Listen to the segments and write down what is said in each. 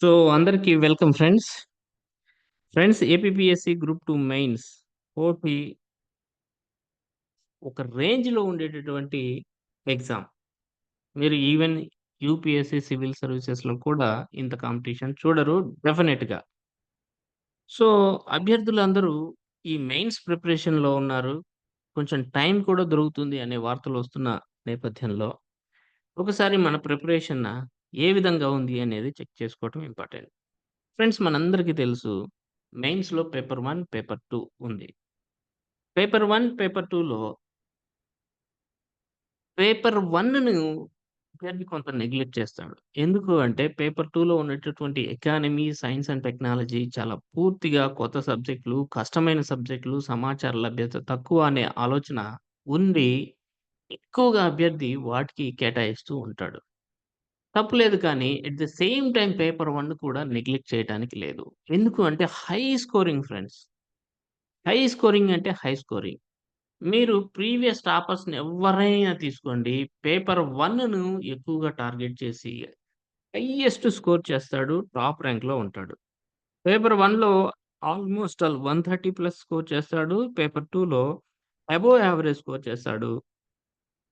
So, అందరికీ welcome friends. Friends APSC group two mains OP ఒక రేంజ్‌లో ఉండేటటువంటి ఎగ్జామ్. మీరు ఈవెన్ యూపీఎస్సి సివిల్ సర్వీసెస్‌లో కూడా ఇంత కాంపిటీషన్ చూడరు డెఫినెట్గా సో, అభ్యర్థులందరూ ఈ మెయిన్స్ ప్రిపరేషన్‌లో ఉన్నారు. కొంచెం టైం కూడా దొరుకుతుంది అనే వార్తలు వస్తున్న నేపథ్యంలో, ఒకసారి మన ప్రిపరేషన్ ఏ విధంగా ఉంది అనేది చెక్ చేసుకోవటం ఇంపార్టెంట్. ఫ్రెండ్స్ మనందరికీ తెలుసు మెయిన్స్‌లో పేపర్ వన్ పేపర్ టూ ఉంది. పేపర్ వన్ పేపర్ టూలో పేపర్ వన్ను అభ్యర్థి కొంత నెగ్లెక్ట్ చేస్తాడు. ఎందుకు అంటే పేపర్ 2లో ఉండేటటువంటి ఎకానమీ, సైన్స్ అండ్ టెక్నాలజీ చాలా పూర్తిగా కొత్త సబ్జెక్టులు, కష్టమైన సబ్జెక్టులు, సమాచార లభ్యత తక్కువ అనే ఆలోచన ఉండి, ఎక్కువగా అభ్యర్థి వాటికి కేటాయిస్తూ ఉంటాడు. తప్పులేదు కానీ at the same time paper one కూడా నెగ్లెక్ట్ చేయటానికి లేదు. ఎందుకు అంటే high scoring friends. High scoring అంటే హై స్కోరింగ్. మీరు ప్రీవియస్ టాపర్స్‌ని ఎవరైనా తీసుకోండి. పేపర్ వన్ను ఎక్కువగా టార్గెట్ చేసి హైయెస్ట్ స్కోర్ చేస్తాడు. టాప్ ర్యాంక్‌లో ఉంటాడు. పేపర్ వన్లో ఆల్‌మోస్ట్ ఆల్ 130 ప్లస్ స్కోర్ చేస్తాడు. పేపర్ టూలో అబోవ్ యావరేజ్ స్కోర్ చేస్తాడు.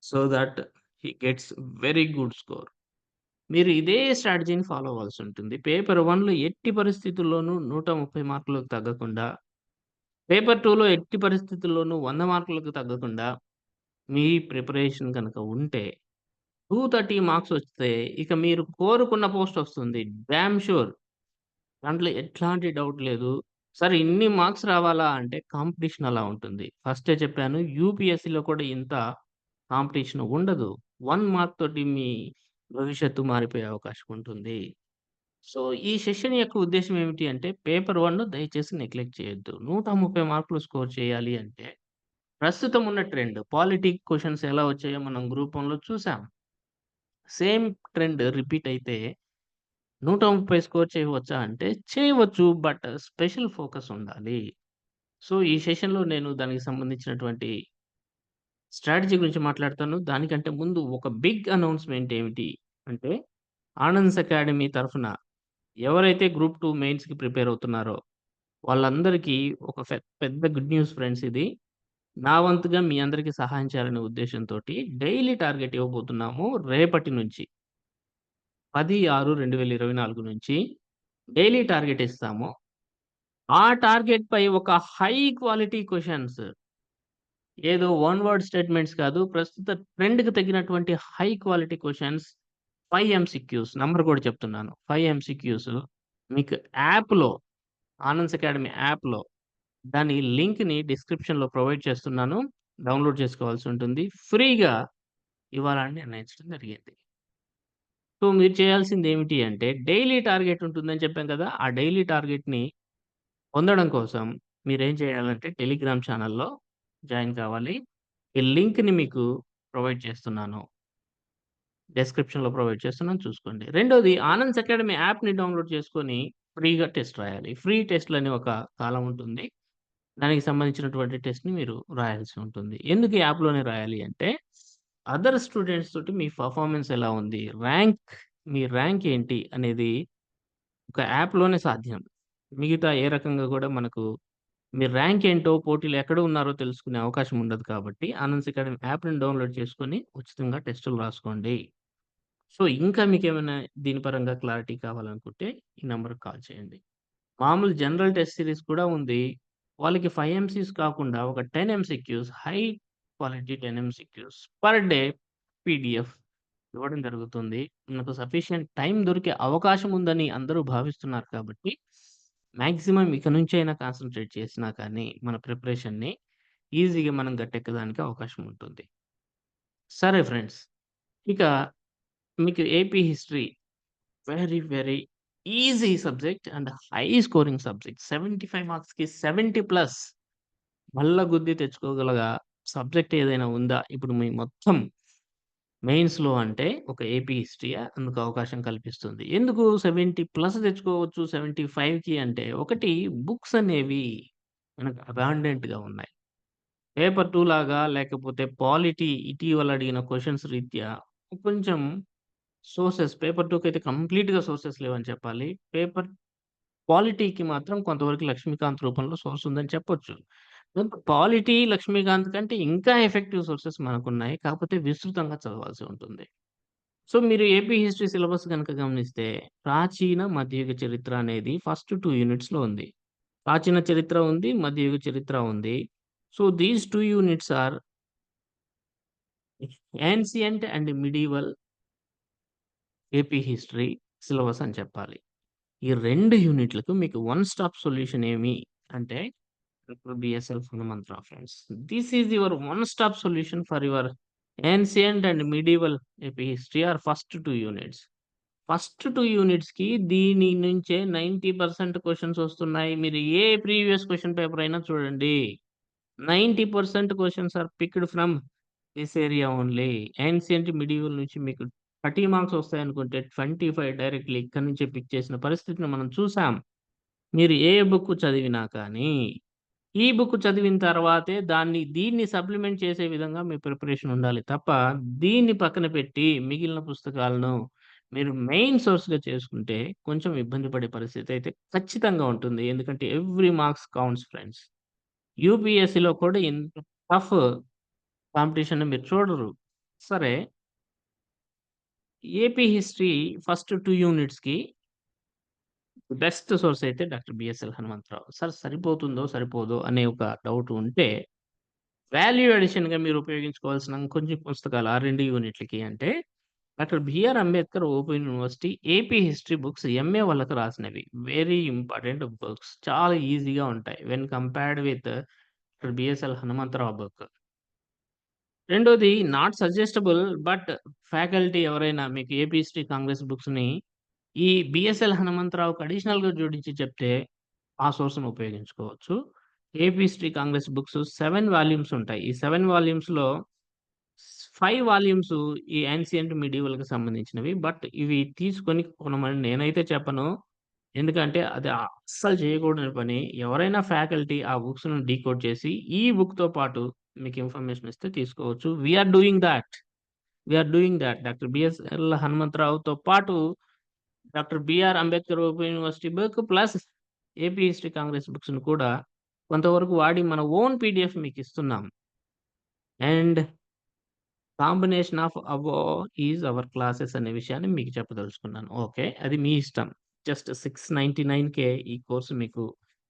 So that he gets very good score. మీరు ఇదే స్ట్రాటజీని ఫాలో అవ్వాల్సి ఉంటుంది. పేపర్ వన్లో ఎట్టి పరిస్థితుల్లోనూ 130 మార్కులకు తగ్గకుండా, పేపర్ టూలో ఎట్టి పరిస్థితుల్లోనూ వంద మార్కులకు తగ్గకుండా, మీ ప్రిపరేషన్ కనుక ఉంటే 230 మార్క్స్ వస్తే ఇక మీరు కోరుకున్న పోస్ట్ వస్తుంది. డ్యామ్ షూర్ దాంట్లో ఎట్లాంటి డౌట్ లేదు. సరే ఇన్ని మార్క్స్ రావాలా అంటే కాంపిటీషన్ అలా ఉంటుంది. ఫస్టే చెప్పాను యూపీఎస్సీలో కూడా ఇంత కాంపిటీషన్ ఉండదు. వన్ మార్క్ తోటి మీ భవిష్యత్తు మారిపోయే అవకాశం ఉంటుంది. సో, ఈ సెషన్ యొక్క ఉద్దేశం ఏమిటి అంటే పేపర్ వన్ దయచేసి నెగ్లెక్ట్ చేయొద్దు. 130 మార్కులు స్కోర్ చేయాలి అంటే, ప్రస్తుతం ఉన్న ట్రెండ్ పాలిటిక్ క్వశ్చన్స్ ఎలా వచ్చాయో మనం గ్రూప్ వన్లో చూసాం. సేమ్ ట్రెండ్ రిపీట్ అయితే 130 స్కోర్ చేయవచ్చా అంటే చేయవచ్చు. బట్ స్పెషల్ ఫోకస్ ఉండాలి. సో, ఈ సెషన్‌లో నేను దానికి సంబంధించినటువంటి స్ట్రాటజీ గురించి మాట్లాడతాను. దానికంటే ముందు ఒక బిగ్ అనౌన్స్‌మెంట్ ఏమిటి అంటే, ఆనంద్స్ అకాడమీ తరఫున ఎవరైతే గ్రూప్ టూ మెయిన్స్‌కి ప్రిపేర్ అవుతున్నారో, వాళ్ళందరికీ ఒక పెద్ద గుడ్ న్యూస్ ఫ్రెండ్స్ ఇది. నా వంతుగా మీ అందరికీ సహాయం చేయాలనే ఉద్దేశంతోటి డైలీ టార్గెట్ ఇవ్వబోతున్నాము రేపటి నుంచి. 10/6/2024 నుంచి డైలీ టార్గెట్ ఇస్తాము. ఆ టార్గెట్ పై ఒక హై క్వాలిటీ క్వశ్చన్స్ ఏదో వన్ వర్డ్ స్టేట్మెంట్స్ కాదు. ప్రస్తుత ట్రెండ్‌కి తగినటువంటి high quality questions five MCQs number కూడా చెప్తున్నాను. ఫైవ్ ఎంసిక్యూస్ మీకు యాప్‌లో ఆనంద్స్ అకాడమీ యాప్‌లో దాని లింక్‌ని డిస్క్రిప్షన్‌లో ప్రొవైడ్ చేస్తున్నాను. డౌన్‌లోడ్ చేసుకోవాల్సి ఉంటుంది. ఫ్రీగా ఇవ్వాలని నిర్ణయించడం జరిగింది. సో, మీరు చేయాల్సింది ఏమిటి అంటే డైలీ టార్గెట్ ఉంటుందని చెప్పాం కదా! ఆ డైలీ టార్గెట్‌ని పొందడం కోసం మీరేం చేయాలంటే టెలిగ్రామ్ ఛానల్లో జాయిన్ కావాలి. ఈ లింక్‌ని మీకు ప్రొవైడ్ చేస్తున్నాను. డిస్క్రిప్షన్‌లో ప్రొవైడ్ చేస్తున్నాను చూసుకోండి. రెండోది ఆనంద్స్ అకాడమీ యాప్‌ని డౌన్‌లోడ్ చేసుకొని ఫ్రీగా టెస్ట్ రాయాలి. ఫ్రీ టెస్ట్‌లని ఒక కాలం ఉంటుంది. దానికి సంబంధించినటువంటి టెస్ట్‌ని మీరు రాయాల్సి ఉంటుంది. ఎందుకు ఈ యాప్‌లోనే రాయాలి అంటే, అదర్ స్టూడెంట్స్ తోటి మీ పర్ఫార్మెన్స్ ఎలా ఉంది? ర్యాంక్ మీ ర్యాంక్ ఏంటి? అనేది ఒక యాప్‌లోనే సాధ్యం. మిగతా ఏ రకంగా కూడా మనకు మీ ర్యాంక్ ఏంటో, పోటీలు ఎక్కడ ఉన్నారో తెలుసుకునే అవకాశం ఉండదు కాబట్టి ఆనంద్స్ అకాడమీ యాప్‌ని డౌన్‌లోడ్ చేసుకొని ఉచితంగా టెస్టులు రాసుకోండి. సో, ఇంకా మీకు ఏమైనా దీని పరంగా క్లారిటీ కావాలనుకుంటే ఈ నెంబర్కి కాల్ చేయండి. మామూలు జనరల్ టెస్ట్ సిరీస్ కూడా ఉంది. వాళ్ళకి ఫైవ్ ఎంసీస్ కాకుండా ఒక 10 MCQs high quality 10 MCQs per day PDF ఇవ్వడం జరుగుతుంది. మనకు సఫిషియంట్ టైం దొరికే అవకాశం ఉందని అందరూ భావిస్తున్నారు కాబట్టి, మాక్సిమం ఇక నుంచైనా కాన్సన్ట్రేట్ చేసినా కానీ మన ప్రిపరేషన్‌ని ఈజీగా మనం గట్టెక్కడానికి అవకాశం ఉంటుంది. సరే ఫ్రెండ్స్. ఇక మీకు AP history very, very easy subject and high scoring subject. 75 మార్క్స్‌కి 70 ప్లస్ మళ్ళా గుద్ది తెచ్చుకోగలగా సబ్జెక్ట్ ఏదైనా ఉందా? ఇప్పుడు మీ మొత్తం మెయిన్స్‌లో అంటే ఒక ఏపీ హిస్టరీ అందుకు అవకాశం కల్పిస్తుంది. ఎందుకు 70 ప్లస్ తెచ్చుకోవచ్చు 75కి అంటే ఒకటి బుక్స్ అనేవి మనకు అబాండెంట్‌గా ఉన్నాయి. పేపర్ టూ లాగా లేకపోతే పాలిటీ ఇటీవల అడిగిన క్వశ్చన్స్ రీత్యా కొంచెం సోర్సెస్ పేపర్ 2 కైతే కంప్లీట్‌గా సోర్సెస్ లేవని చెప్పాలి. పేపర్ క్వాలిటీకి మాత్రం కొంతవరకు లక్ష్మీకాంత్ రూపంలో సోర్స్ ఉందని చెప్పొచ్చు. పాలిటీ, లక్ష్మీకాంత్ కంటే ఇంకా ఎఫెక్టివ్ సోర్సెస్ మనకున్నాయి. కాకపోతే విస్తృతంగా చదవాల్సి ఉంటుంది. సో, మీరు ఏపీ హిస్టరీ సిలబస్ కనుక గమనిస్తే ప్రాచీన, మధ్యయుగ చరిత్ర అనేది ఫస్ట్ టూ యూనిట్స్‌లో ఉంది. ప్రాచీన చరిత్ర ఉంది. మధ్యయుగ చరిత్ర ఉంది. So, these two units are ancient and medieval AP history syllabus అని చెప్పాలి. ఈ రెండు యూనిట్‌లకు మీకు వన్ స్టాప్ సొల్యూషన్ ఏమి అంటే doctor BSL Hanumantharao friends. This is your one stop solution for your ancient and medieval AP history are first two units. First two యూనిట్స్‌కి దీని నుంచే నైంటీ పర్సెంట్ క్వశ్చన్స్ వస్తున్నాయి. మీరు ఏ ప్రీవియస్ క్వశ్చన్ పేపర్ అయినా చూడండి. Ninety percent questions are picked from this area only. Ancient, medieval నుంచి మీకు 30 marks వస్తాయనుకుంటే 25 directly ఇక్కడ నుంచే పిక్ చేసిన పరిస్థితిని మనం చూసాం. మీరు ఏ బుక్ చదివినా కానీ, ఈ బుక్ చదివిన తర్వాతే దాన్ని దీన్ని సప్లిమెంట్ చేసే విధంగా మీ ప్రిపరేషన్ ఉండాలి తప్ప, దీన్ని పక్కన పెట్టి మిగిలిన పుస్తకాలను మీరు మెయిన్ సోర్స్‌గా చేసుకుంటే కొంచెం ఇబ్బంది పడే పరిస్థితి అయితే ఖచ్చితంగా ఉంటుంది. ఎందుకంటే ఎవ్రీ మార్క్స్ కౌంట్స్ ఫ్రెండ్స్. యూపీఎస్సీలో కూడా ఇంత టఫ్ కాంపిటీషన్ మీరు చూడరు. సరే ఏపీ హిస్టరీ ఫస్ట్ టూ యూనిట్స్‌కి బెస్ట్ సోర్స్ అయితే డాక్టర్ బిఎస్ఎల్ హనుమంతరావు. సార్ సరిపోతుందో, సరిపోదో అనే ఒక డౌట్ ఉంటే, వాల్యూ అడిషన్‌గా మీరు ఉపయోగించుకోవాల్సిన కొంచెం పుస్తకాలు ఆ 2 యూనిట్‌లకి అంటే, doctor BR Ambedkar open university AP history books MA వాళ్ళకి రాసినవి. Very important books. చాలా ఈజీగా ఉంటాయి. When compared with doctor BSL Hanumantharao book. రెండోది నాట్ సజెస్టబుల్ బట్ ఫ్యాకల్టీ ఎవరైనా మీకు ఏపీ హిస్టరీ కాంగ్రెస్ బుక్స్‌ని ఈ బిఎస్ఎల్ హనుమంతరావుకి అడిషనల్‌గా జోడించి చెప్తే, ఆ సోర్స్‌ని ఉపయోగించుకోవచ్చు. AP history Congress books seven volumes ఉంటాయి. ఈ సెవెన్ వాల్యూమ్స్‌లో ఫైవ్ వాల్యూమ్స్ ఈ యాన్సియంట్, మీడియవల్కి సంబంధించినవి. బట్ ఇవి తీసుకొని కొనమని నేనైతే చెప్పను. ఎందుకంటే అది అస్సలు చేయకూడని పని. ఎవరైనా ఫ్యాకల్టీ ఆ బుక్స్ను డీకోడ్ చేసి, ఈ బుక్‌తో పాటు మీకు ఇన్ఫర్మేషన్ ఇస్తే తీసుకోవచ్చు. We are doing that we are doing that doctor BSL హనుమంతరావుతో పాటు doctor BR Ambedkar open university book plus AP history Congress బుక్స్‌ని కూడా కొంతవరకు వాడి మన ఓన్ పీడీఎఫ్ మీకు ఇస్తున్నాం. అండ్ కాంబినేషన్ ఆఫ్ అవో ఈజ్ అవర్ క్లాసెస్ అనే విషయాన్ని మీకు చెప్పదలుచుకున్నాను. ఓకే. అది మీ ఇష్టం. జస్ట్ 699కే ఈ కోర్స్ మీకు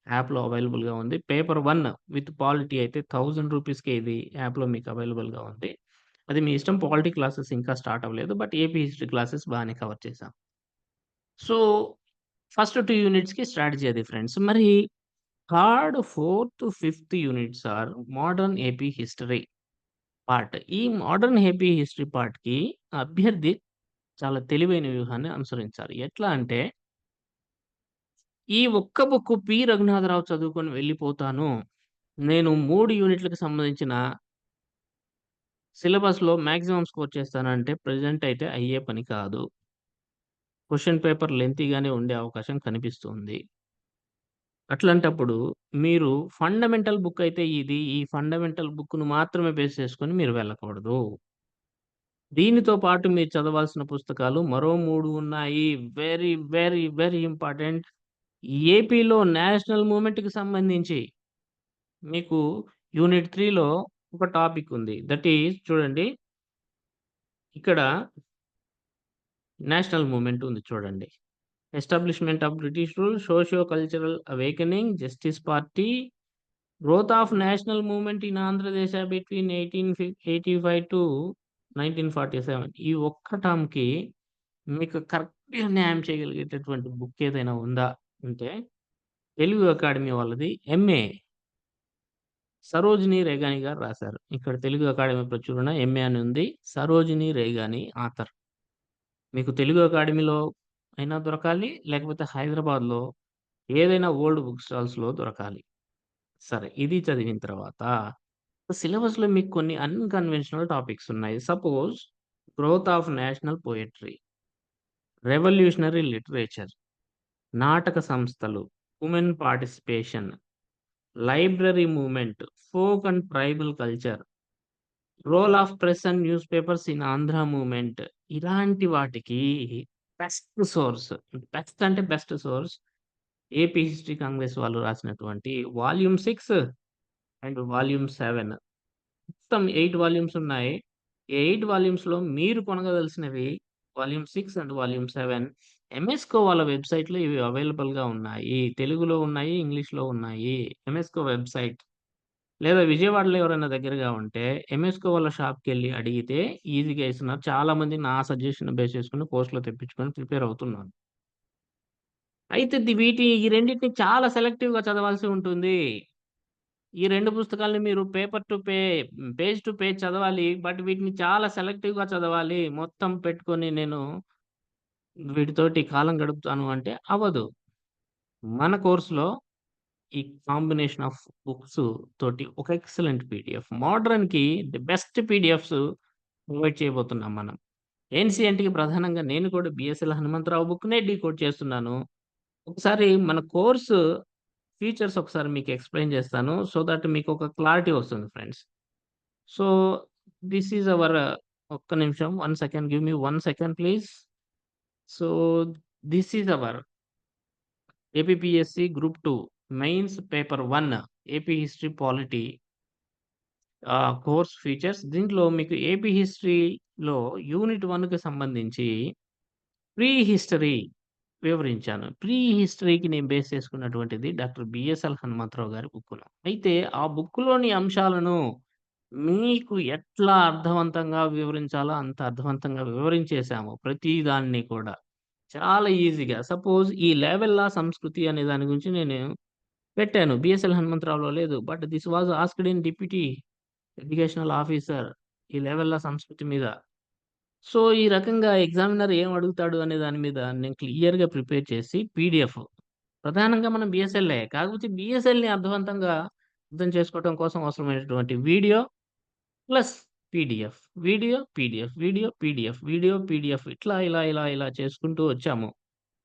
యాప్‌లో అవైలబుల్‌గా ఉంది. పేపర్ వన్ విత్ పాలిటీ అయితే థౌజండ్ రూపీస్‌కే ఇది యాప్‌లో మీకు అవైలబుల్‌గా ఉంది. అది మీ ఇష్టం. పాలిటీ క్లాసెస్ ఇంకా స్టార్ట్ అవ్వలేదు. బట్ ఏపీ హిస్టరీ క్లాసెస్ బాగానే కవర్ చేశాం. సో, ఫస్ట్ టూ యూనిట్స్‌కి స్ట్రాటజీ అది ఫ్రెండ్స్. మరి third, fourth, fifth units are modern AP history part. ఈ మోడర్న్ ఏపీ హిస్టరీ పార్ట్‌కి అభ్యర్థి చాలా తెలివైన వ్యూహాన్ని అనుసరించాలి. ఎట్లా అంటే ఈ ఒక్క బుక్ పి. రఘునాథరావు చదువుకొని వెళ్ళిపోతాను. నేను మూడు యూనిట్లకు సంబంధించిన సిలబస్‌లో మ్యాక్సిమం స్కోర్ చేస్తానంటే ప్రెజెంట్ అయితే అయ్యే పని కాదు. క్వశ్చన్ పేపర్ లెంతీగానే ఉండే అవకాశం కనిపిస్తుంది. అట్లాంటప్పుడు మీరు ఫండమెంటల్ బుక్ అయితే ఇది. ఈ ఫండమెంటల్ బుక్‌ను మాత్రమే బేస్ చేసుకొని మీరు వెళ్ళకూడదు. దీనితో పాటు మీరు చదవాల్సిన పుస్తకాలు మరో మూడు ఉన్నాయి. Very, very, very important. ఏపీలో నేషనల్ మూమెంట్కి సంబంధించి మీకు యూనిట్ త్రీలో ఒక టాపిక్ ఉంది. దట్ ఈజ్ చూడండి. ఇక్కడ నేషనల్ మూమెంట్ ఉంది చూడండి. Establishment of British rule, socio cultural awakening justice party, growth of national movement in Andhradesa between 1885-1947 ఈ ఒక్క టర్మ్‌కి మీకు కరెక్ట్‌గా న్యాయం చేయగలిగేటటువంటి బుక్ ఏదైనా ఉందా అంటే, తెలుగు అకాడమీ వాళ్ళది ఎంఏ. సరోజిని రేగాని గారు రాశారు. ఇక్కడ తెలుగు అకాడమీ ప్రచురణ ఎంఏ అని ఉంది. సరోజిని రేగాని ఆథర్. మీకు తెలుగు అకాడమీలో అయినా దొరకాలి. లేకపోతే హైదరాబాద్‌లో ఏదైనా ఓల్డ్ బుక్ స్టాల్స్‌లో దొరకాలి. సరే ఇది చదివిన తర్వాత సిలబస్‌లో మీకు కొన్ని అన్‌కన్వెన్షనల్ టాపిక్స్ ఉన్నాయి. Suppose growth of national poetry revolutionary literature, నాటక సంస్థలు, women participation, library movement, folk and tribal culture, role of press and newspapers in Andhra movement ఇలాంటి వాటికి బెస్ట్ సోర్స్. బెస్ట్ అంటే best source. AP history Congress వాళ్ళు రాసినటువంటి volume six and volume seven మొత్తం eight volumes ఉన్నాయి. ఈ 8 వాల్యూమ్స్‌లో మీరు కొనగదలిసినవి volume six and volume seven Emesco వాళ్ళ వెబ్‌సైట్‌లో ఇవి అవైలబుల్‌గా ఉన్నాయి. తెలుగులో ఉన్నాయి, ఇంగ్లీష్‌లో ఉన్నాయి. ఎంఎస్‌కో వెబ్‌సైట్. లేదా విజయవాడలో ఎవరైనా దగ్గరగా ఉంటే ఎంఎస్‌కో వాళ్ళ షాప్కి వెళ్ళి అడిగితే ఈజీగా ఇస్తున్నారు. చాలామంది నా సజెషన్ బేస్ చేసుకుని కోర్సులో తెప్పించుకొని ప్రిపేర్ అవుతున్నాను అయితే వీటి ఈ రెండింటిని చాలా సెలెక్టివ్‌గా చదవాల్సి ఉంటుంది. ఈ రెండు పుస్తకాల్ని మీరు paper to pay page to page చదవాలి. బట్ వీటిని చాలా సెలెక్టివ్‌గా చదవాలి. మొత్తం పెట్టుకొని నేను వీటితోటి కాలం గడుపుతాను అంటే అవ్వదు. మన కోర్స్‌లో ఈ కాంబినేషన్ ఆఫ్ బుక్స్ తోటి ఒక ఎక్సలెంట్ పీడీఎఫ్ మోడర్న్‌కి ది బెస్ట్ పీడీఎఫ్స్ ప్రొవైడ్ చేయబోతున్నాం మనం. ఏన్సీఎన్‌టీకి ప్రధానంగా నేను కూడా బిఎస్ఎల్ హనుమంతరావు బుక్‌నే డీకోడ్ చేస్తున్నాను. ఒకసారి మన కోర్సు ఫీచర్స్ ఒకసారి మీకు ఎక్స్‌ప్లెయిన్ చేస్తాను. సో దట్ మీకు ఒక క్లారిటీ వస్తుంది friends. So this is our ఒక్క నిమిషం. One second give me one second please. So this is our APPSC group two mains paper one AP history polity course features. దీంట్లో మీకు AP హిస్టరీలో unit వన్కి సంబంధించి ప్రీ హిస్టరీ వివరించాను. Pre హిస్టరీకి నేను బేస్ చేసుకున్నటువంటిది డాక్టర్ బిఎస్ఎల్ హనుమంతరావు గారి బుక్కులో. అయితే ఆ బుక్కులోని అంశాలను మీకు ఎట్లా అర్థవంతంగా వివరించాలో అంత అర్థవంతంగా వివరించేసాము. ప్రతి దాన్ని కూడా. చాలా ఈజీగా. సపోజ్ ఈ లేవెల్లా సంస్కృతి అనే దాని గురించి నేను పెట్టాను. బిఎస్ఎల్ హనుమంతరావులో లేదు. But this was asked in deputy educational officer ఈ లెవెల్‌ల సంస్కృతి మీద. సో, ఈ రకంగా ఎగ్జామినర్ ఏం అడుగుతాడు అనే దాని మీద నేను క్లియర్‌గా ప్రిపేర్ చేసి పీడిఎఫ్ ప్రధానంగా మనం బిఎస్ఎల్ఏ కాకపోతే బిఎస్ఎల్ని అర్థవంతంగా అర్థం చేసుకోవడం కోసం అవసరమైనటువంటి video plus PDF. Video, PDF video, PDF video, PDF ఇట్లా ఇలా, ఇలా, ఇలా చేసుకుంటూ వచ్చాము.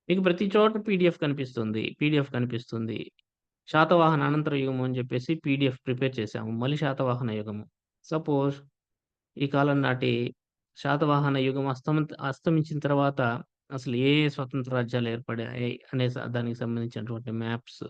మీకు ప్రతి చోట పీడిఎఫ్ కనిపిస్తుంది. పీడిఎఫ్ కనిపిస్తుంది. శాతవాహన అనంతర యుగము అని చెప్పేసి పీడిఎఫ్ ప్రిపేర్ చేశాము. మళ్ళీ శాతవాహన యుగము. సపోజ్ ఈ కాలం నాటి శాతవాహన యుగం అస్తమ అస్తమించిన తర్వాత అసలు ఏ స్వతంత్ర రాజ్యాలు ఏర్పడాయి అనే దానికి సంబంధించినటువంటి మ్యాప్స్.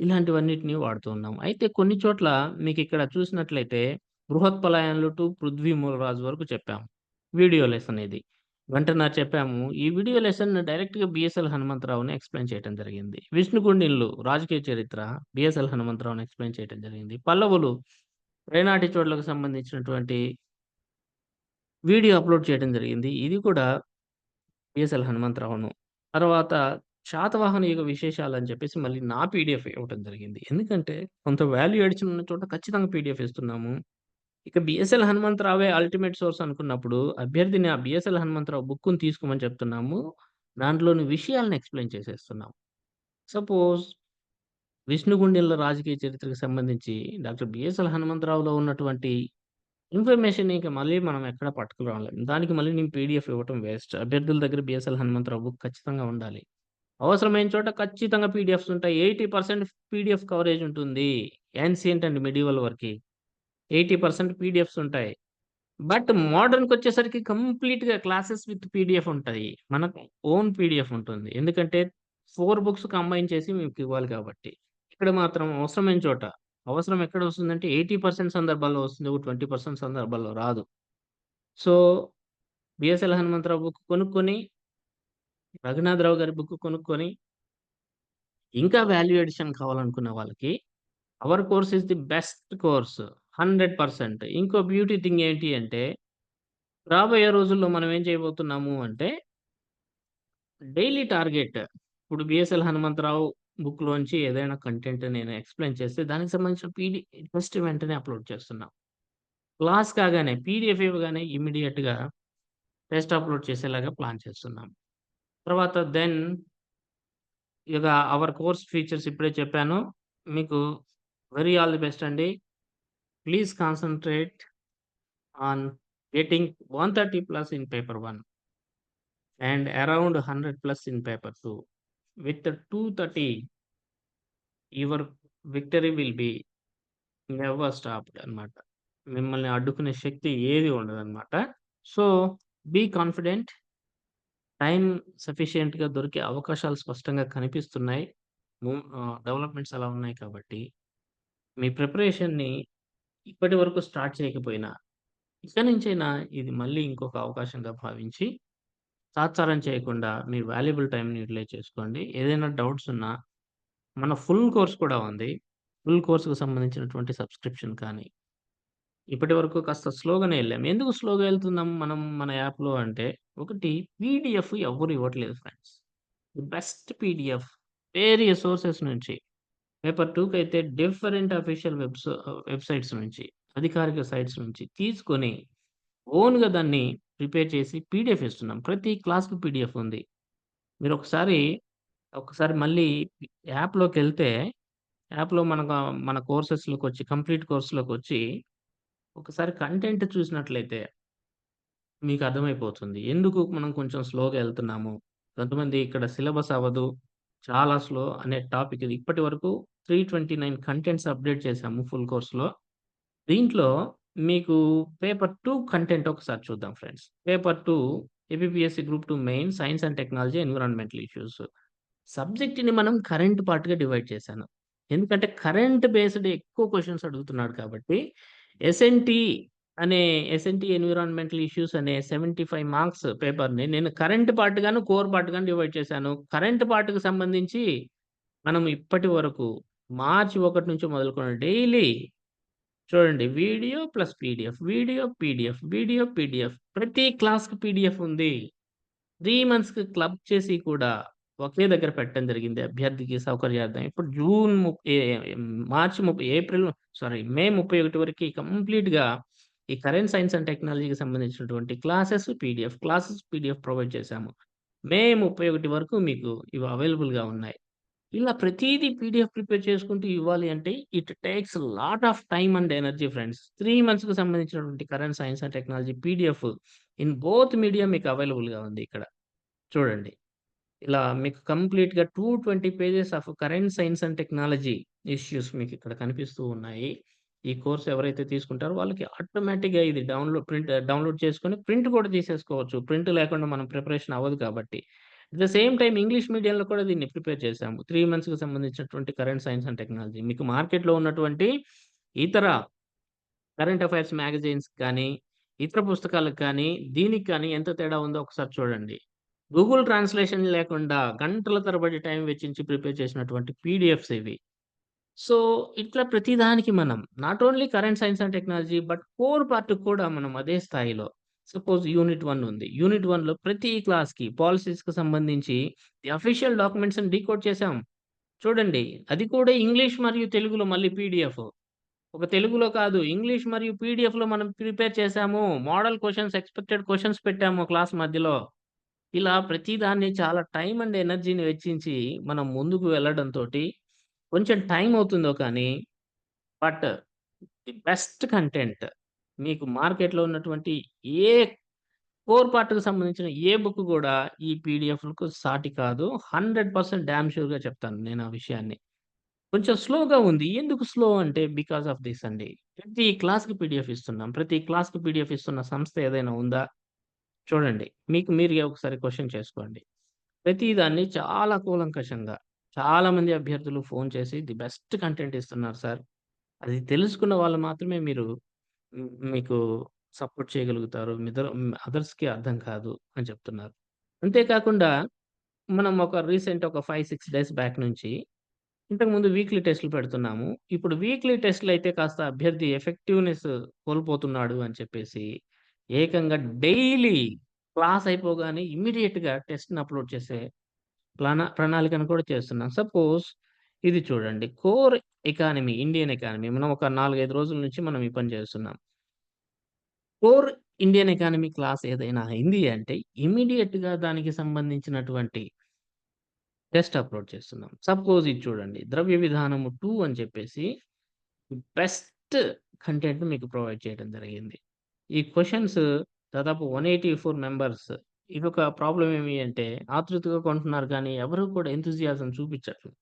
ఇలాంటివన్నిటిని వాడుతూ ఉన్నాం. అయితే కొన్ని చోట్ల మీకు ఇక్కడ చూసినట్లయితే బృహత్పలాయనంలో టు పృథ్వీ మూలరాజు వరకు చెప్పాము. వీడియో లెసన్ ఇది. వెంటనే చెప్పాము. ఈ వీడియో లెసన్ డైరెక్ట్‌గా బిఎస్ఎల్ హనుమంతరావుని ఎక్స్‌ప్లెయిన్ చేయడం జరిగింది. విష్ణుకుండిన్లు రాజకీయ చరిత్ర బిఎస్ఎల్ హనుమంతరావుని ఎక్స్‌ప్లెయిన్ చేయడం జరిగింది. పల్లవులు రేనాటి చోట్లకు సంబంధించినటువంటి వీడియో అప్‌లోడ్ చేయడం జరిగింది. ఇది కూడా బిఎస్ఎల్ హనుమంతరావును. తర్వాత శాతవాహన యొక్క విశేషాలు అని చెప్పేసి మళ్ళీ నా పీడిఎఫ్ ఇవ్వటం జరిగింది. ఎందుకంటే కొంత వాల్యూ అడిచిన చోట ఖచ్చితంగా పీడిఎఫ్ ఇస్తున్నాము. ఇక బిఎస్ఎల్ హనుమంతరావే అల్టిమేట్ సోర్స్ అనుకున్నప్పుడు అభ్యర్థిని ఆ బిఎస్ఎల్ హనుమంతరావు బుక్కుని తీసుకోమని చెప్తున్నాము. దాంట్లోని విషయాలను ఎక్స్‌ప్లెయిన్ చేసేస్తున్నాము సపోజ్ విష్ణుగుండెల రాజకీయ చరిత్రకు సంబంధించి డాక్టర్ బిఎస్ఎల్ హనుమంతరావులో ఉన్నటువంటి ఇన్ఫర్మేషన్ ఇంకా మళ్ళీ మనం ఎక్కడ పట్టుకురావాలి దానికి మళ్ళీ నేను పీడిఎఫ్ ఇవ్వటం వేస్ట్. అభ్యర్థుల దగ్గర బిఎస్ఎల్ హనుమంతరావు బుక్ ఖచ్చితంగా ఉండాలి. అవసరమైన చోట ఖచ్చితంగా పీడిఎఫ్స్ ఉంటాయి. ఎయిటీ పర్సెంట్ పీడిఎఫ్ కవరేజ్ ఉంటుంది. యాన్సియంట్ అండ్ మిడివల్ వరకు 80% పీడీఎఫ్స్ ఉంటాయి. బట్ మోడర్న్కి వచ్చేసరికి కంప్లీట్‌గా క్లాసెస్ విత్ పీడీఎఫ్ ఉంటాయి. మనకు ఓన్ పీడీఎఫ్ ఉంటుంది. ఎందుకంటే ఫోర్ బుక్స్ కంబైన్ చేసి మీకు ఇవ్వాలి కాబట్టి. ఇక్కడ మాత్రం అవసరమైన చోట అవసరం ఎక్కడ వస్తుందంటే 80% సందర్భాల్లో వస్తుంది. ఒక 20% సందర్భాల్లో రాదు. సో, బిఎస్ఎల్ హనుమంతరావు బుక్ కొనుక్కొని రఘునాథరావు గారి బుక్ కొనుక్కొని ఇంకా వాల్యూ ఎడిషన్ కావాలనుకున్న వాళ్ళకి our course is the best course 100%. ఇంకో బ్యూటీ థింగ్ ఏంటి అంటే రాబోయే రోజుల్లో మనం ఏం చేయబోతున్నాము అంటే డైలీ టార్గెట్ ఇప్పుడు బిఎస్ఎల్ హనుమంతరావు బుక్‌లోంచి ఏదైనా కంటెంట్ నేను ఎక్స్‌ప్లెయిన్ చేస్తే దానికి సంబంధించిన పీడీ జస్ట్ వెంటనే అప్‌లోడ్ చేస్తున్నాం. క్లాస్ కాగానే పీడీఎఫ్ ఇవ్వగానే ఇమ్మీడియేట్‌గా టెస్ట్ అప్‌లోడ్ చేసేలాగా ప్లాన్ చేస్తున్నాం. తర్వాత దెన్ ఇక అవర్ కోర్స్ ఫీచర్స్ ఇప్పుడే చెప్పాను. మీకు వెరీ ఆల్ ది బెస్ట్ అండి. Please concentrate on getting 130 plus in paper 1 and around 100 plus in paper 2. With 230 your victory will be never stopped అన్నమాట. మిమ్మల్ని అడ్డుకునే శక్తి ఏది ఉండదనమాట. So, be confident. టైమ్ సఫిషియెంట్‌గా దొరికే అవకాశాలు స్పష్టంగా కనిపిస్తున్నాయి. ము ఆహ్, డెవలప్‌మెంట్స్ అలా ఉన్నాయి కాబట్టి, మీ ప్రిపరేషన్‌ని ఇప్పటి వరకు స్టార్ట్ చేయకపోయినా, ఇక్కడి నుంచైనా ఇది మళ్ళీ ఇంకొక అవకాశంగా భావించి, తాత్సారం చేయకుండా మీ వాల్యుబుల్ టైంని యూటిలైజ్ చేసుకోండి. ఏదైనా డౌట్స్ ఉన్నా, మన ఫుల్ కోర్స్ కూడా ఉంది. ఫుల్ కోర్సుకు సంబంధించినటువంటి సబ్స్క్రిప్షన్ కానీ ఇప్పటివరకు కాస్త స్లోగానే వెళ్ళాము ఎందుకు స్లోగా వెళ్తున్నాం మనం మన యాప్‌లో అంటే, ఒకటి పీడీఎఫ్ ఎవరు ఇవ్వట్లేదు friends. The best PDF various sources నుంచి. పేపర్ 2కైతే డిఫరెంట్ అఫీషియల్ వెబ్స్ వెబ్‌సైట్స్ నుంచి, అధికారిక సైట్స్ నుంచి తీసుకొని, ఓన్‌గా దాన్ని ప్రిపేర్ చేసి పీడీఎఫ్ ఇస్తున్నాం. ప్రతి క్లాస్‌కి పీడీఎఫ్ ఉంది. మీరు ఒకసారి ఒకసారి మళ్ళీ యాప్లోకి వెళ్తే యాప్‌లో మనకు మన కోర్సెస్లోకి వచ్చి కంప్లీట్ కోర్సులోకి వచ్చి ఒకసారి కంటెంట్ చూసినట్లయితే మీకు అర్థమైపోతుంది. ఎందుకు మనం కొంచెం స్లోగా వెళ్తున్నాము కొంతమంది ఇక్కడ సిలబస్ అవ్వదు. చాలా స్లో అనే టాపిక్ ఇది. ఇప్పటి వరకు 329 కంటెంట్స్ అప్డేట్ చేశాము ఫుల్ కోర్స్‌లో. దీంట్లో మీకు పేపర్ టూ కంటెంట్ ఒకసారి చూద్దాం friends. Paper two APPSC group two main science and technology environmental issues. సబ్జెక్ట్‌ని మనం కరెంట్ పార్ట్‌గా డివైడ్ చేశాను. ఎందుకంటే కరెంట్ బేస్డ్ ఎక్కువ క్వశ్చన్స్ అడుగుతున్నాడు కాబట్టి, ఎస్ఎన్టీ అనే ఎస్ఎన్టీ ఎన్విరాన్మెంటల్ ఇష్యూస్ అనే 75 మార్క్స్ పేపర్‌ని నేను కరెంట్ పార్ట్ గాను, కోర్ పార్ట్ గాను డివైడ్ చేశాను. కరెంట్ పార్ట్‌కి సంబంధించి మనం ఇప్పటి వరకు మార్చి ఒకటి నుంచి మొదలుకొని డైలీ చూడండి video plus PDF, video, PDF video, PDF ప్రతి క్లాస్‌కి పీడిఎఫ్ ఉంది. త్రీ మంత్స్‌కి క్లబ్ చేసి కూడా ఒకే దగ్గర పెట్టడం జరిగింది అభ్యర్థికి సౌకర్యార్థం. ఇప్పుడు జూన్ ముప్ మార్చి ముప్పై ఏప్రిల్ సారీ మే ముప్పై ఒకటి వరకు కంప్లీట్‌గా ఈ కరెంట్ సైన్స్ అండ్ టెక్నాలజీకి సంబంధించినటువంటి classes PDF, classes PDF provide చేశాము. మే 31 వరకు మీకు ఇవి అవైలబుల్‌గా ఉన్నాయి. ఇలా ప్రతిదీ పీడీఎఫ్ ప్రిపేర్ చేసుకుంటూ ఇవ్వాలి అంటే it takes lot of time and energy friends. Three మంత్స్‌కి సంబంధించినటువంటి current science and technology PDF in both media మీకు అవైలబుల్‌గా ఉంది ఇక్కడ. చూడండి. ఇలా మీకు కంప్లీట్‌గా 220 pages of current science and technology issues మీకు ఇక్కడ కనిపిస్తూ ఉన్నాయి. ఈ కోర్స్ ఎవరైతే తీసుకుంటారో వాళ్ళకి ఆటోమేటిక్‌గా ఇది డౌన్‌లోడ్ ప్రింట్ డౌన్‌లోడ్ చేసుకొని ప్రింట్ కూడా తీసేసుకోవచ్చు. ప్రింట్ లేకుండా మనం ప్రిపరేషన్ అవ్వదు కాబట్టి. At the same time English మీడియంలో కూడా దీన్ని ప్రిపేర్ చేశాము. త్రీ మంత్స్‌కి సంబంధించినటువంటి కరెంట్ సైన్స్ అండ్ టెక్నాలజీ. మీకు మార్కెట్‌లో ఉన్నటువంటి ఇతర కరెంట్ అఫైర్స్ మ్యాగజైన్స్ కానీ, ఇతర పుస్తకాలకు కానీ, దీనికి కానీ ఎంత తేడా ఉందో ఒకసారి చూడండి. గూగుల్ ట్రాన్స్‌లేషన్ లేకుండా గంటల తరబడి టైం వెచ్చించి ప్రిపేర్ చేసినటువంటి పీడీఎఫ్స్ ఇవి. సో, ఇట్లా ప్రతిదానికి మనం not only current science and technology but core part కూడా మనం అదే స్థాయిలో సపోజ్ యూనిట్ వన్ ఉంది. యూనిట్ వన్లో ప్రతి క్లాస్‌కి పాలసీస్కి సంబంధించి ది అఫీషియల్ డాక్యుమెంట్స్‌ని డీకోడ్ చేసాం చూడండి. అది కూడా ఇంగ్లీష్ మరియు తెలుగులో మళ్ళీ పీడీఎఫ్. ఒక తెలుగులో కాదు ఇంగ్లీష్ మరియు పీడిఎఫ్లో మనం ప్రిపేర్ చేశాము. మోడల్ క్వశ్చన్స్ ఎక్స్‌పెక్టెడ్ క్వశ్చన్స్ పెట్టాము క్లాస్ మధ్యలో. ఇలా ప్రతిదాన్ని చాలా టైం అండ్ ఎనర్జీని వెచ్చించి మనం ముందుకు వెళ్ళడంతో కొంచెం టైం అవుతుందో కానీ, బట్ ది బెస్ట్ కంటెంట్ మీకు మార్కెట్‌లో ఉన్నటువంటి ఏ కోర్ పార్ట్‌కి సంబంధించిన ఏ బుక్ కూడా ఈ పీడిఎఫ్లకు సాటి కాదు. హండ్రెడ్ పర్సెంట్ డ్యామ్ షూర్గా చెప్తాను నేను ఆ విషయాన్ని. కొంచెం స్లోగా ఉంది. ఎందుకు స్లో అంటే బికాస్ ఆఫ్ దిస్ అండి. ప్రతి క్లాస్‌కి పీడిఎఫ్ ఇస్తున్నాం. ప్రతి క్లాస్‌కి పీడిఎఫ్ ఇస్తున్న సంస్థ ఏదైనా ఉందా? చూడండి. మీకు మీరుగా ఒకసారి క్వశ్చన్ చేసుకోండి. ప్రతిదాన్ని చాలా కూలంకషంగా చాలామంది అభ్యర్థులు ఫోన్ చేసి ది బెస్ట్ కంటెంట్ ఇస్తున్నారు సార్. అది తెలుసుకున్న వాళ్ళు మాత్రమే మీరు మీకు సపోర్ట్ చేయగలుగుతారు. మిదర్ అదర్స్‌కి అర్థం కాదు అని చెప్తున్నారు. అంతేకాకుండా మనం ఒక రీసెంట్ ఒక 5, 6 డేస్ బ్యాక్ నుంచి ఇంతకుముందు వీక్లీ టెస్ట్‌లు పెడుతున్నాము. ఇప్పుడు వీక్లీ టెస్ట్లు అయితే కాస్త అభ్యర్థి ఎఫెక్టివ్‌నెస్ కోల్పోతున్నాడు అని చెప్పేసి ఏకంగా డైలీ క్లాస్ అయిపోగానే ఇమ్మీడియేట్‌గా టెస్ట్‌ని అప్‌లోడ్ చేసే ప్లాన ప్రణాళికను కూడా చేస్తున్నాం. సపోజ్ ఇది చూడండి. కోర్ ఎకానమీ, ఇండియన్ ఎకానమీ మనం ఒక 4, 5 రోజుల నుంచి మనం ఈ పని చేస్తున్నాం. కోర్ ఇండియన్ ఎకానమీ క్లాస్ ఏదైనా అయింది అంటే ఇమ్మీడియేట్‌గా దానికి సంబంధించినటువంటి టెస్ట్ అప్‌లోడ్ చేస్తున్నాం. సపోజ్ ఇది చూడండి. ద్రవ్య విధానము టూ అని చెప్పేసి బెస్ట్ కంటెంట్ మీకు ప్రొవైడ్ చేయడం జరిగింది. ఈ క్వశ్చన్స్ దాదాపు 184 మెంబర్స్ ఇదొక ప్రాబ్లం ఏమి అంటే ఆతృతగా కొంటున్నారు కానీ ఎవరు కూడా ఎంథూసియాజం చూపించట్లేదు.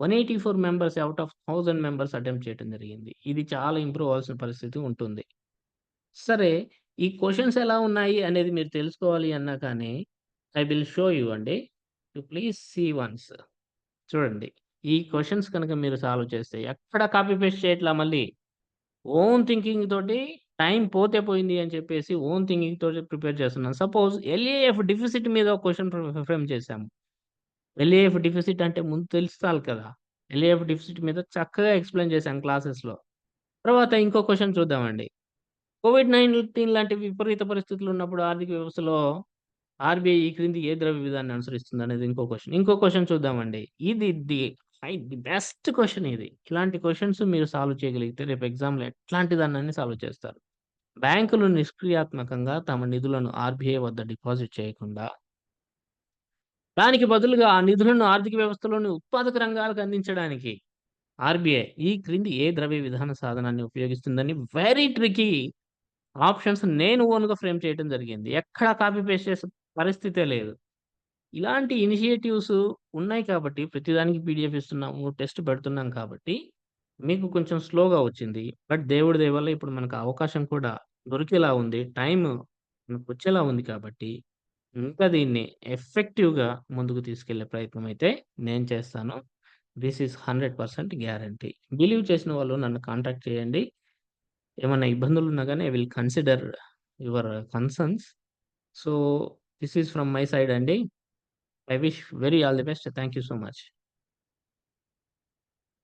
184 members out of thousand members attempt చేయడం జరిగింది. ఇది చాలా ఇంప్రూవ్ అవ్వాల్సిన పరిస్థితి ఉంటుంది. సరే ఈ క్వశ్చన్స్ ఎలా ఉన్నాయి అనేది మీరు తెలుసుకోవాలి అన్నా కానీ ఐ విల్ షో యూ అండి. You please see once. చూడండి. ఈ క్వశ్చన్స్ కనుక మీరు సాల్వ్ చేస్తే ఎక్కడ కాపీ పేస్ట్ చేయట్లా మళ్ళీ. ఓన్ థింకింగ్ తోటి టైం పోతే పోయింది అని చెప్పేసి ఓన్ థింకింగ్ తోటి ప్రిపేర్ చేస్తున్నాను. సపోజ్ ఎల్ఏఎఫ్ డెఫిసిట్ మీద ఒక క్వశ్చన్ ఫ్రేమ్ చేశాము. ఎల్ఏఎఫ్ డెఫిసిట్ అంటే ముందు తెలుస్తాను కదా! ఎల్ఏఎఫ్ డిఫిసిట్ మీద చక్కగా ఎక్స్‌ప్లెయిన్ చేశాను క్లాసెస్‌లో. తర్వాత ఇంకో క్వశ్చన్ చూద్దామండి. కోవిడ్-19 లాంటి విపరీత పరిస్థితులు ఉన్నప్పుడు ఆర్థిక వ్యవస్థలో ఆర్‌బీఐ ఈ క్రింది ఏ ద్రవ్య విధానాన్ని అనుసరిస్తుంది అనేది ఇంకో క్వశ్చన్ ఇంకో క్వశ్చన్ చూద్దామండి. ఇది the high the best question ఇది. ఇలాంటి క్వశ్చన్స్ మీరు సాల్వ్ చేయగలిగితే రేపు ఎగ్జామ్‌లో ఎట్లాంటి దాన్ని సాల్వ్ చేస్తారు. బ్యాంకులు నిష్క్రియాత్మకంగా తమ నిధులను ఆర్‌బీఐ వద్ద డిపాజిట్ చేయకుండా దానికి బదులుగా ఆ నిధులను ఆర్థిక వ్యవస్థలోని ఉత్పాదక రంగాలకు అందించడానికి ఆర్‌బీఐ ఈ క్రింది ఏ ద్రవ్య విధాన సాధనాన్ని ఉపయోగిస్తుందని వెరీ ట్రికీ ఆప్షన్స్ నేను ఓన్‌గా ఫ్రేమ్ చేయడం జరిగింది. ఎక్కడ కాపీ పేస్ట్ చేసే పరిస్థితే లేదు. ఇలాంటి ఇనిషియేటివ్స్ ఉన్నాయి కాబట్టి ప్రతిదానికి పీడీఎఫ్ ఇస్తున్నాము. టెస్ట్ పెడుతున్నాం కాబట్టి మీకు కొంచెం స్లోగా వచ్చింది. బట్ దేవుడి దయ వల్ల ఇప్పుడు మనకు అవకాశం కూడా దొరికేలా ఉంది. టైమ్ మనకొచ్చేలా ఉంది కాబట్టి ఇంకా దీన్ని ఎఫెక్టివ్‌గా ముందుకు తీసుకెళ్ళే ప్రయత్నం అయితే నేను చేస్తాను. This is 100% guarantee. బిలీవ్ చేసిన వాళ్ళు నన్ను కాంటాక్ట్ చేయండి. ఏమన్నా ఇబ్బందులున్నా గాని I will consider your concerns. So this is from my side అండి. I wish very all the best. Thank you so much.